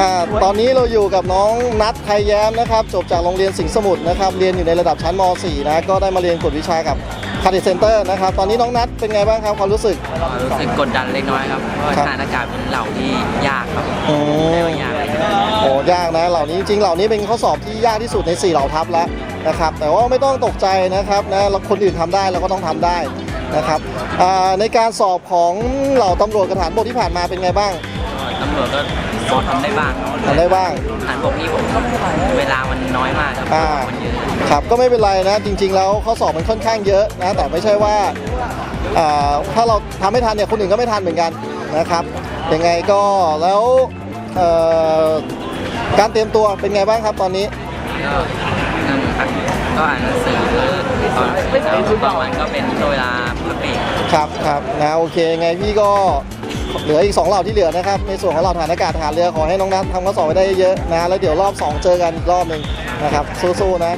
อ่าตอนนี้เราอยู่กับน้องนัทไทยแย้มนะครับ จบจากโรงเรียนสิงห์สมุทรนะครับ เรียนอยู่ในระดับชั้นม .4 นะ ก็ได้มาเรียนกฎวิชากับคาร์ดิเซนเตอร์นะครับ ตอนนี้น้องนัทเป็นไงบ้างครับความรู้สึก รู้สึกกดดันเล็กน้อยครับเพราะว่าครับสถานอากาศเป็นเหล่าที่ยากครับอืมแต่ว่ายากเลยโอ้ยากนะ เหล่านี้จริงๆเหล่านี้เป็นข้อสอบที่ยากที่สุดใน 4 เหล่าทัพแล้วนะครับ แต่ว่าไม่ต้องตกใจนะครับนะเราคนอื่นทำได้เราก็ต้องทำได้นะครับอ่าในการสอบของเหล่าตำรวจกระฐานบกที่ผ่านมาเป็นไงบ้าง ตำรวจก็พอทำได้บ้างครับทำได้บ้าง ฐานบกนี่ผมเวลามันน้อยมากครับอ่า มันเยอะครับก็ไม่เป็นไรนะ จริง ๆ แล้วข้อสอบมันค่อนข้างเยอะนะแต่ไม่ใช่ว่าอ่าถ้าเราทำไม่ทันเนี่ยคนอื่นก็ไม่ทันเหมือนกันนะครับยังไงก็แล้วเอ่อการเตรียมตัวเป็นไงบ้างครับตอนนี้ ก็นั่งอ่านก็อ่านหนังสือตอนแล้วบางวันก็เป็นช่วงเวลาพักเบรก ครับครับนะโอเคไงพี่ก็ เหลืออีก 2เหล่าที่เหลือนะครับ ในส่วนของเหล่าฐานอากาศฐานเรือขอให้น้องนัททำข้อสอบไปได้เยอะนะ แล้วเดี๋ยวรอบ 2 เจอกันอีกรอบหนึ่งนะครับ สู้ๆนะ